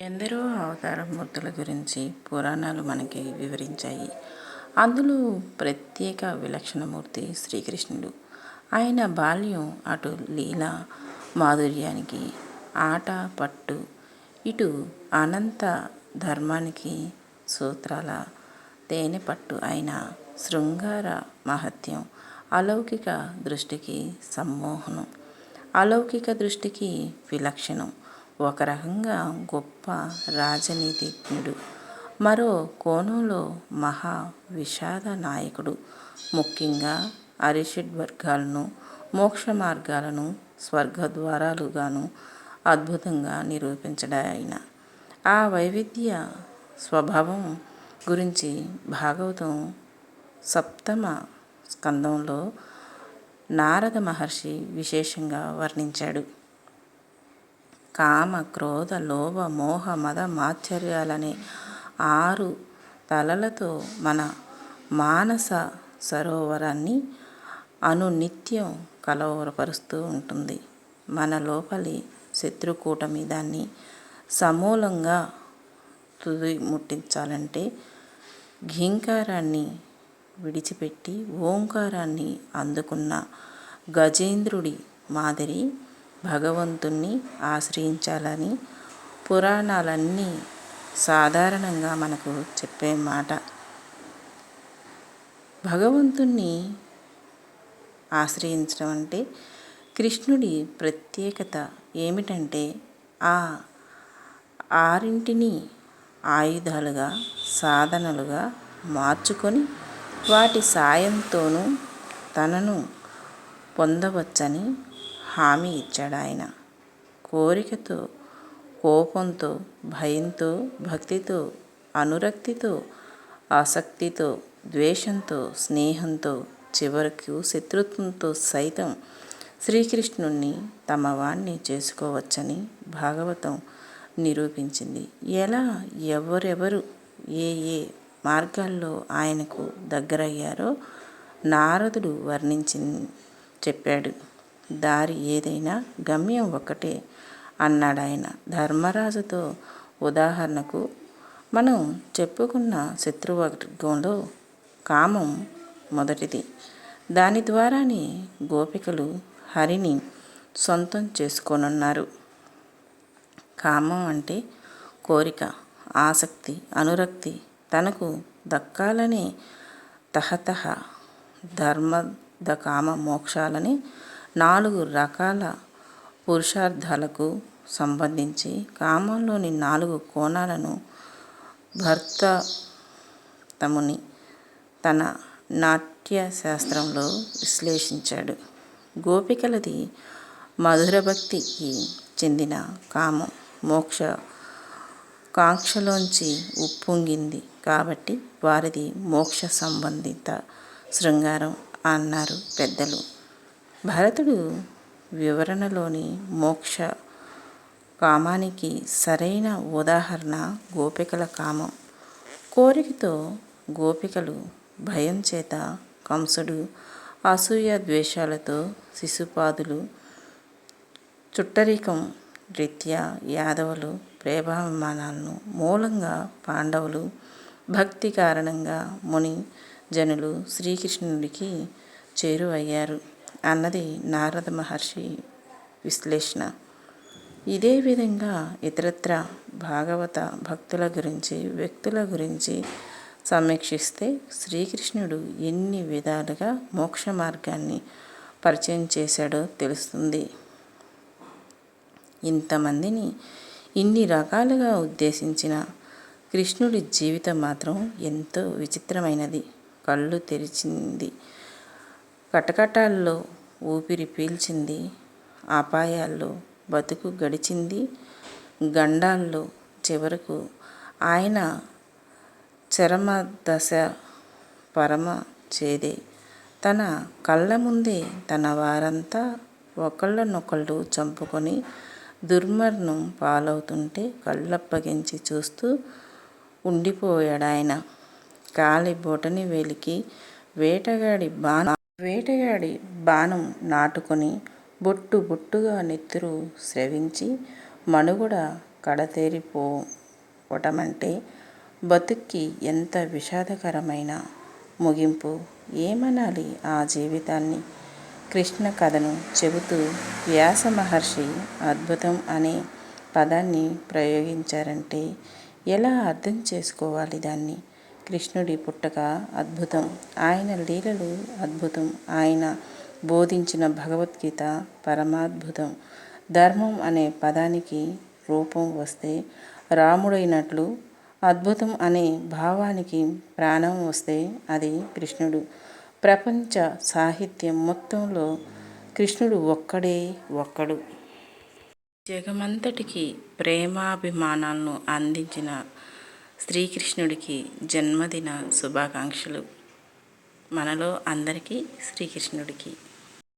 ఎందరో అవతార మూర్తుల గురించి పురాణాలు మనకి వివరించాయి. అందులో ప్రత్యేక విలక్షణమూర్తి శ్రీకృష్ణుడు. ఆయన బాల్యం అటు లీల మాధుర్యానికి ఆట పట్టు ఇటు అనంత ధర్మానికి సూత్రాల తేనె పట్టు అయిన శృంగార మహత్యం అలౌకిక దృష్టికి సమ్మోహనం అలౌకిక దృష్టికి విలక్షణం ఒక రకంగా గొప్ప రాజనీతిజ్ఞుడు. మరో కోణంలో మహా విషాద నాయకుడు. ముఖ్యంగా అరిషడ్ వర్గాలను మోక్ష మార్గాలను స్వర్గద్వారాలుగాను అద్భుతంగా నిరూపించడాయన. ఆ వైవిధ్య స్వభావం గురించి భాగవతం సప్తమ స్కందంలో నారద మహర్షి విశేషంగా వర్ణించాడు. కామ క్రోధ లోభ మోహ మద మాత్సర్యాలనే ఆరు తలలతో మన మానస సరోవరాన్ని అనునిత్యం కలవరపరుస్తూ ఉంటుంది. మన లోపలి శత్రుకూటమి దాన్ని సమూలంగా తుది ముట్టించాలంటే ఘీంకారాన్ని విడిచిపెట్టి ఓంకారాన్ని అందుకున్న గజేంద్రుడి మాదిరి భగవంతుణ్ణి ఆశ్రయించాలని పురాణాలన్నీ సాధారణంగా మనకు చెప్పే మాట. భగవంతుణ్ణి ఆశ్రయించడం అంటే కృష్ణుడి ప్రత్యేకత ఏమిటంటే ఆ ఆరింటిని ఆయుధాలుగా సాధనలుగా మార్చుకొని వాటి సాయంతోనూ తనను పొందవచ్చని హామీ ఇచ్చాడు ఆయన. కోరికతో కోపంతో భయంతో భక్తితో అనురక్తితో ఆసక్తితో ద్వేషంతో స్నేహంతో చివరకు శత్రుత్వంతో సైతం శ్రీకృష్ణుణ్ణి తమ వాణ్ణి చేసుకోవచ్చని భాగవతం నిరూపించింది. ఎలా? ఎవరెవరు ఏ ఏ మార్గాల్లో ఆయనకు దగ్గరయ్యారో నారదుడు వర్ణించి చెప్పాడు. దారి ఏదైనా గమ్యం ఒకటే అన్నాడు ఆయన ధర్మరాజుతో ఉదాహరణకు. మనం చెప్పుకున్న శత్రువర్గంలో కామం మొదటిది. దాని ద్వారానే గోపికలు హరిని సొంతం చేసుకోనున్నారు. కామం అంటే కోరిక ఆసక్తి అనురక్తి తనకు దక్కాలనే తహతహ ధర్మ ద కామ మోక్షాలని నాలుగు రకాల పురుషార్థాలకు సంబంధించి కామంలోని నాలుగు కోణాలను భర్త తముని తన నాట్య శాస్త్రంలో విశ్లేషించాడు. గోపికలది మధుర భక్తికి చెందిన కామం. మోక్ష కాంక్షలోంచి ఉప్పొంగింది కాబట్టి వారిది మోక్ష సంబంధిత శృంగారం అన్నారు పెద్దలు. భరతుడు వివరణలోని మోక్ష కామానికి సరైన ఉదాహరణ గోపికల కామం. కోరికతో గోపికలు భయం చేత కంసుడు అసూయ ద్వేషాలతో శిశుపాదులు చుట్టరికం రీత్యా యాదవులు ప్రేమాభిమానాలను మూలంగా పాండవులు భక్తి కారణంగా ముని జనులు శ్రీకృష్ణుడికి చేరువయ్యారు. అన్నది నారద మహర్షి విశ్లేషణ. ఇదే విధంగా ఇతరత్ర భాగవత భక్తుల గురించి వ్యక్తుల గురించి సమీక్షిస్తే శ్రీకృష్ణుడు ఎన్ని విధాలుగా మోక్ష మార్గాన్ని పరిచయం చేశాడో తెలుస్తుంది. ఇంతమందిని ఇన్ని రకాలుగా ఉద్దేశించిన కృష్ణుడి జీవితం మాత్రం ఎంతో విచిత్రమైనది. కళ్ళు తెరిచింది. కటకటాల్లో ఊపిరి పీల్చింది అపాయాల్లో బతుకు గడిచింది గండాల్లో చివరకు ఆయన చరమ దశ పరమ చేదే. తన కళ్ళ ముందే తన వారంతా ఒకళ్ళనొకళ్ళు చంపుకొని దుర్మరణం పాలవుతుంటే కళ్ళప్పగించి చూస్తూ ఉండిపోయాడు ఆయన కాలి బొటని వేలికి వేటగాడి బాణ వేటగాడి బాణం నాటుకొని బొట్టు బొట్టుగా నెత్తురు స్రవించి మనుగడ కడతేరిపోవటమంటే బతుక్కి ఎంత విషాదకరమైన ముగింపు. ఏమనాలి ఆ జీవితాన్ని? కృష్ణ కథను చెబుతూ వ్యాస మహర్షి అద్భుతం అనే పదాన్ని ప్రయోగించారంటే ఎలా అర్థం చేసుకోవాలి దాన్ని? కృష్ణుడి పుట్టక అద్భుతం. ఆయన లీలలు అద్భుతం. ఆయన బోధించిన భగవద్గీత పరమాద్భుతం. ధర్మం అనే పదానికి రూపం వస్తే రాముడైనట్లు అద్భుతం అనే భావానికి ప్రాణం వస్తే అది కృష్ణుడు. ప్రపంచ సాహిత్యం మొత్తంలో కృష్ణుడు ఒక్కడే ఒక్కడు. జగమంతటికి ప్రేమాభిమానాలను అందించిన శ్రీకృష్ణుడికి జన్మదిన శుభాకాంక్షలు. మనలో అందరికీ శ్రీకృష్ణుడికి.